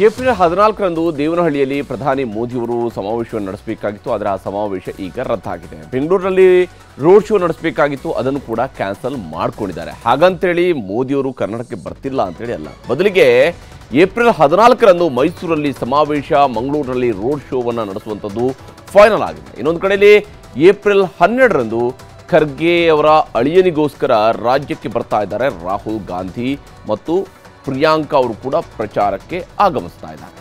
April ಹದಿನಾಲ್ಕರಂದು ದೇವನಹಳ್ಳಿಯಲ್ಲಿ ಪ್ರಧಾನಿ ಮೋದಿಯವರು ಸಮಾವೇಶವನ್ನು ನಡೆಸಬೇಕಾಗಿತ್ತು, ಆದರೆ ಆ ಸಮಾವೇಶ ಈಗ ರದ್ದಾಗಿದೆ. ಬೆಂಗಳೂರಿನಲ್ಲಿ ರೋಡ್ ಶೋ ನಡೆಸಬೇಕಾಗಿತ್ತು, ಅದನ್ನು ಕೂಡ ಕ್ಯಾನ್ಸಲ್ ಮಾಡ್ಕೊಂಡಿದ್ದಾರೆ. ಹಾಗಂತೇಳಿ ಮೋದಿಯವರು ಕರ್ನಾಟಕಕ್ಕೆ ಬರ್ತಿಲ್ಲ ಅಂತೇಳಿ ಅಲ್ಲ. ಬದಲಿಗೆ ಏಪ್ರಿಲ್ ಹದಿನಾಲ್ಕರಂದು ಮೈಸೂರಲ್ಲಿ ಸಮಾವೇಶ, ಮಂಗಳೂರಿನಲ್ಲಿ ರೋಡ್ ಶೋವನ್ನು ನಡೆಸುವಂಥದ್ದು ಫೈನಲ್ ಆಗಿದೆ. ಇನ್ನೊಂದು ಕಡೆಯಲ್ಲಿ ಏಪ್ರಿಲ್ ಹನ್ನೆರಡರಂದು ಖರ್ಗೆ ಅವರ ಅಳಿಯನಿಗೋಸ್ಕರ ರಾಜ್ಯಕ್ಕೆ ಬರ್ತಾ ಇದ್ದಾರೆ ರಾಹುಲ್ ಗಾಂಧಿ ಮತ್ತು ಪ್ರಿಯಾಂಕಾ ಅವರು ಕೂಡ ಪ್ರಚಾರಕ್ಕೆ ಆಗಮಿಸ್ತಾ ಇದ್ದಾರೆ.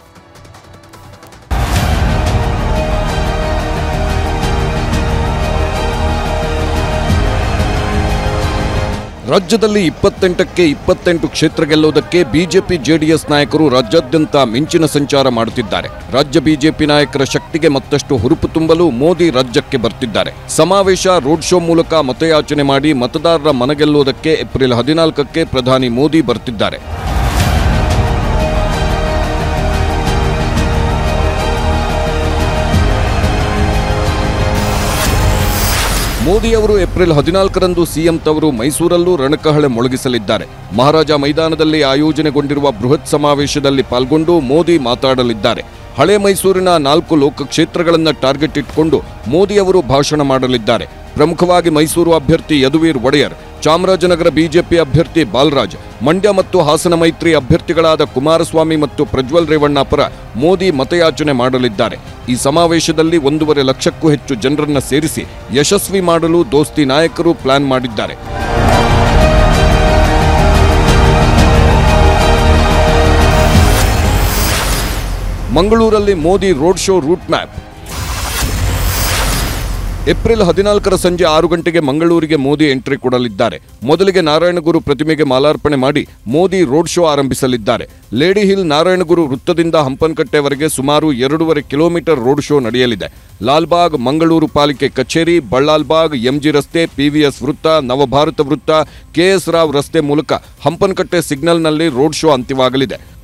ರಾಜ್ಯದಲ್ಲಿ ಇಪ್ಪತ್ತೆಂಟಕ್ಕೆ ಇಪ್ಪತ್ತೆಂಟು ಕ್ಷೇತ್ರ ಗೆಲ್ಲುವುದಕ್ಕೆ ಬಿಜೆಪಿ ಜೆಡಿಎಸ್ ನಾಯಕರು ರಾಜ್ಯಾದ್ಯಂತ ಮಿಂಚಿನ ಸಂಚಾರ ಮಾಡುತ್ತಿದ್ದಾರೆ. ರಾಜ್ಯ ಬಿಜೆಪಿ ನಾಯಕರ ಶಕ್ತಿಗೆ ಮತ್ತಷ್ಟು ಹುರುಪು ತುಂಬಲು ಮೋದಿ ರಾಜ್ಯಕ್ಕೆ ಬರ್ತಿದ್ದಾರೆ. ಸಮಾವೇಶ, ರೋಡ್ ಶೋ ಮೂಲಕ ಮತಯಾಚನೆ ಮಾಡಿ ಮತದಾರರ ಮನಗೆಲ್ಲುವುದಕ್ಕೆ ಏಪ್ರಿಲ್ ಹದಿನಾಲ್ಕಕ್ಕೆ ಪ್ರಧಾನಿ ಮೋದಿ ಬರ್ತಿದ್ದಾರೆ. ಮೋದಿ ಅವರು ಏಪ್ರಿಲ್ ಹದಿನಾಲ್ಕರಂದು ಸಿಎಂ ತವರು ಮೈಸೂರಲ್ಲೂ ರಣಕಹಳೆ ಮೊಳಗಿಸಲಿದ್ದಾರೆ. ಮಹಾರಾಜ ಮೈದಾನದಲ್ಲಿ ಆಯೋಜನೆಗೊಂಡಿರುವ ಬೃಹತ್ ಸಮಾವೇಶದಲ್ಲಿ ಪಾಲ್ಗೊಂಡು ಮೋದಿ ಮಾತಾಡಲಿದ್ದಾರೆ. ಹಳೆ ಮೈಸೂರಿನ ನಾಲ್ಕು ಲೋಕಕ್ಷೇತ್ರಗಳನ್ನು ಟಾರ್ಗೆಟ್ ಇಟ್ಕೊಂಡು ಮೋದಿ ಅವರು ಭಾಷಣ ಮಾಡಲಿದ್ದಾರೆ. ಪ್ರಮುಖವಾಗಿ ಮೈಸೂರು ಅಭ್ಯರ್ಥಿ ಯದುವೀರ್ ಒಡೆಯರ್ ಚಾಮರಾಜನಗರ ಬಿಜೆಪಿ ಅಭ್ಯರ್ಥಿ ಬಾಲರಾಜ್, ಮಂಡ್ಯ ಮತ್ತು ಹಾಸನ ಮೈತ್ರಿ ಅಭ್ಯರ್ಥಿಗಳಾದ ಕುಮಾರಸ್ವಾಮಿ ಮತ್ತು ಪ್ರಜ್ವಲ್ ರೇವಣ್ಣ ಪರ ಮೋದಿ ಮತಯಾಚನೆ ಮಾಡಲಿದ್ದಾರೆ. ಈ ಸಮಾವೇಶದಲ್ಲಿ ಒಂದೂವರೆ ಲಕ್ಷಕ್ಕೂ ಹೆಚ್ಚು ಜನರನ್ನ ಸೇರಿಸಿ ಯಶಸ್ವಿ ಮಾಡಲು ದೋಸ್ತಿ ನಾಯಕರು ಪ್ಲಾನ್ ಮಾಡಿದ್ದಾರೆ. ಮಂಗಳೂರಲ್ಲಿ Modi road show route map April ಹದಿನಾಲ್ಕರ ಸಂಜೆ ಆರು ಗಂಟೆಗೆ ಮಂಗಳೂರಿಗೆ ಮೋದಿ ಎಂಟ್ರಿ ಕೊಡಲಿದ್ದಾರೆ. ಮೊದಲಿಗೆ ನಾರಾಯಣಗುರು ಪ್ರತಿಮೆಗೆ ಮಾಲಾರ್ಪಣೆ ಮಾಡಿ ಮೋದಿ ರೋಡ್ ಶೋ ಆರಂಭಿಸಲಿದ್ದಾರೆ. ಲೇಡಿ ಹಿಲ್ ನಾರಾಯಣಗುರು ವೃತ್ತದಿಂದ ಹಂಪನಕಟ್ಟೆವರೆಗೆ ಸುಮಾರು ಎರಡೂವರೆ ಕಿಲೋಮೀಟರ್ ರೋಡ್ ಶೋ ನಡೆಯಲಿದೆ. ಲಾಲ್ಬಾಗ್ ಮಂಗಳೂರು ಪಾಲಿಕೆ ಕಚೇರಿ, ಬಳ್ಳಾಲ್ಬಾಗ್ ಎಂಜಿ ರಸ್ತೆ ಪಿವಿಎಸ್ ವೃತ್ತ, ನವಭಾರತ ವೃತ್ತ ಕೆಎಸ್ ರಾವ್ ರಸ್ತೆ ಮೂಲಕ ಹಂಪನಕಟ್ಟೆ ಸಿಗ್ನಲ್ನಲ್ಲಿ ರೋಡ್ ಶೋ ಅಂತ್ಯವಾಗಲಿದೆ.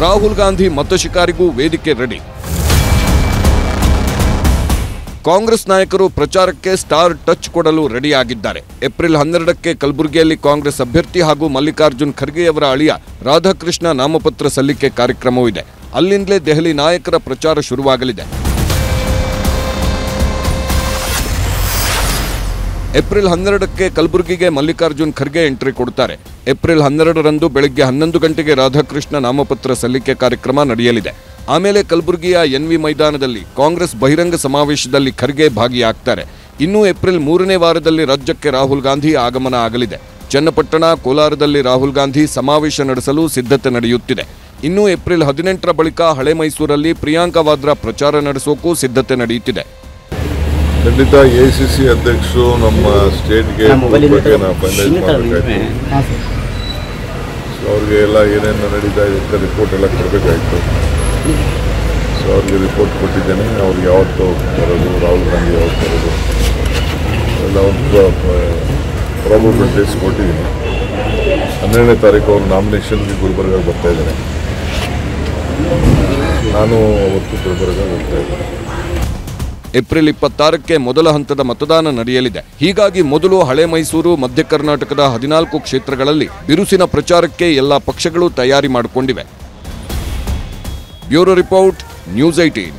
ರಾಹುಲ್ ಗಾಂಧಿ ಮತಶಿಕಾರಿಗೂ ವೇದಿಕೆ ರೆಡಿ. ಕಾಂಗ್ರೆಸ್ ನಾಯಕರು ಪ್ರಚಾರಕ್ಕೆ ಸ್ಟಾರ್ ಟಚ್ ಕೊಡಲು ರೆಡಿಯಾಗಿದ್ದಾರೆ. ಏಪ್ರಿಲ್ ಹನ್ನೆರಡಕ್ಕೆ ಕಲಬುರಗಿಯಲ್ಲಿ ಕಾಂಗ್ರೆಸ್ ಅಭ್ಯರ್ಥಿ ಹಾಗೂ ಮಲ್ಲಿಕಾರ್ಜುನ್ ಖರ್ಗೆಯವರ ಅಳಿಯ ರಾಧಾಕೃಷ್ಣ ನಾಮಪತ್ರ ಸಲ್ಲಿಕೆ ಕಾರ್ಯಕ್ರಮವಿದೆ ಅಲ್ಲಿಂದಲೇ ದೆಹಲಿ ನಾಯಕರ ಪ್ರಚಾರ ಶುರುವಾಗಲಿದೆ. ಏಪ್ರಿಲ್ ಹನ್ನೆರಡಕ್ಕೆ ಕಲಬುರಗಿಗೆ ಮಲ್ಲಿಕಾರ್ಜುನ್ ಖರ್ಗೆ ಎಂಟ್ರಿ ಕೊಡುತ್ತಾರೆ ಏಪ್ರಿಲ್ ಹನ್ನೆರಡರಂದು ಬೆಳಗ್ಗೆ ಹನ್ನೊಂದು ಗಂಟೆಗೆ ರಾಧಾಕೃಷ್ಣ ನಾಮಪತ್ರ ಸಲ್ಲಿಕೆ ಕಾರ್ಯಕ್ರಮ ನಡೆಯಲಿದೆ. ಆಮೇಲೆ ಕಲಬುರಗಿಯ ಎನ್ವಿ ಮೈದಾನದಲ್ಲಿ ಕಾಂಗ್ರೆಸ್ ಬಹಿರಂಗ ಸಮಾವೇಶದಲ್ಲಿ ಖರ್ಗೆ ಭಾಗಿಯಾಗ್ತಾರೆ. ಇನ್ನೂ ಏಪ್ರಿಲ್ ಮೂರನೇ ವಾರದಲ್ಲಿ ರಾಜ್ಯಕ್ಕೆ ರಾಹುಲ್ ಗಾಂಧಿ ಆಗಮನ ಆಗಲಿದೆ. ಚನ್ನಪಟ್ಟಣ, ಕೋಲಾರದಲ್ಲಿ ರಾಹುಲ್ ಗಾಂಧಿ ಸಮಾವೇಶ ನಡೆಸಲು ಸಿದ್ಧತೆ ನಡೆಯುತ್ತಿದೆ. ಇನ್ನು ಏಪ್ರಿಲ್ ಹದಿನೆಂಟರ ಬಳಿಕ ಹಳೆ ಮೈಸೂರಲ್ಲಿ ಪ್ರಿಯಾಂಕಾ ವಾದ್ರಾ ಪ್ರಚಾರ ನಡೆಸೋಕೂ ಸಿದ್ಧತೆ ನಡೆಯುತ್ತಿದೆ. ಖಂಡಿತ ಎ ಸಿ ಸಿ ಅಧ್ಯಕ್ಷರು ನಮ್ಮ ಸ್ಟೇಟ್ಗೆ ಬಗ್ಗೆ ನಾವು ಫೈನಲೈಸ್ ಮಾಡಬೇಕಾಯ್ತು. ಸೊ ಅವ್ರಿಗೆ ಎಲ್ಲ ಏನೇನು ನಡೀತಾ ಇದೆ ಅಂತ ರಿಪೋರ್ಟ್ ಎಲ್ಲ ಕೊಡಬೇಕಾಯ್ತು. ಸೊ ಅವ್ರಿಗೆ ರಿಪೋರ್ಟ್ ಕೊಟ್ಟಿದ್ದೇನೆ. ಅವ್ರಿಗೆ ಯಾವತ್ತು ಬರೋದು ರಾಹುಲ್ ಗಾಂಧಿ ಯಾವತ್ತು ಬರೋದು. ಎಲ್ಲ ಒಂದು ಪ್ರಾಬಬಿಲಿಟೀಸ್ ಕೊಟ್ಟಿದ್ದೀನಿ. ಹನ್ನೆರಡನೇ ತಾರೀಕು ಅವ್ರ ನಾಮಿನೇಷನ್ಗೆ ಗುಲ್ಬರ್ಗ ಬರ್ತಾ ಇದ್ದಾರೆ. ನಾನು ಅವತ್ತು ಗುಲ್ಬರ್ಗ ಹೋಗ್ತಾ ಇದ್ದೀನಿ. ಏಪ್ರಿಲ್ ಇಪ್ಪತ್ತಾರಕ್ಕೆ ಮೊದಲ ಹಂತದ ಮತದಾನ ನಡೆಯಲಿದೆ. ಹೀಗಾಗಿ ಮೊದಲು ಹಳೆ ಮೈಸೂರು, ಮಧ್ಯ ಕರ್ನಾಟಕದ ಹದಿನಾಲ್ಕು ಕ್ಷೇತ್ರಗಳಲ್ಲಿ ಬಿರುಸಿನ ಪ್ರಚಾರಕ್ಕೆ ಎಲ್ಲ ಪಕ್ಷಗಳು ತಯಾರಿ ಮಾಡಿಕೊಂಡಿವೆ. Bureau report, news eighteen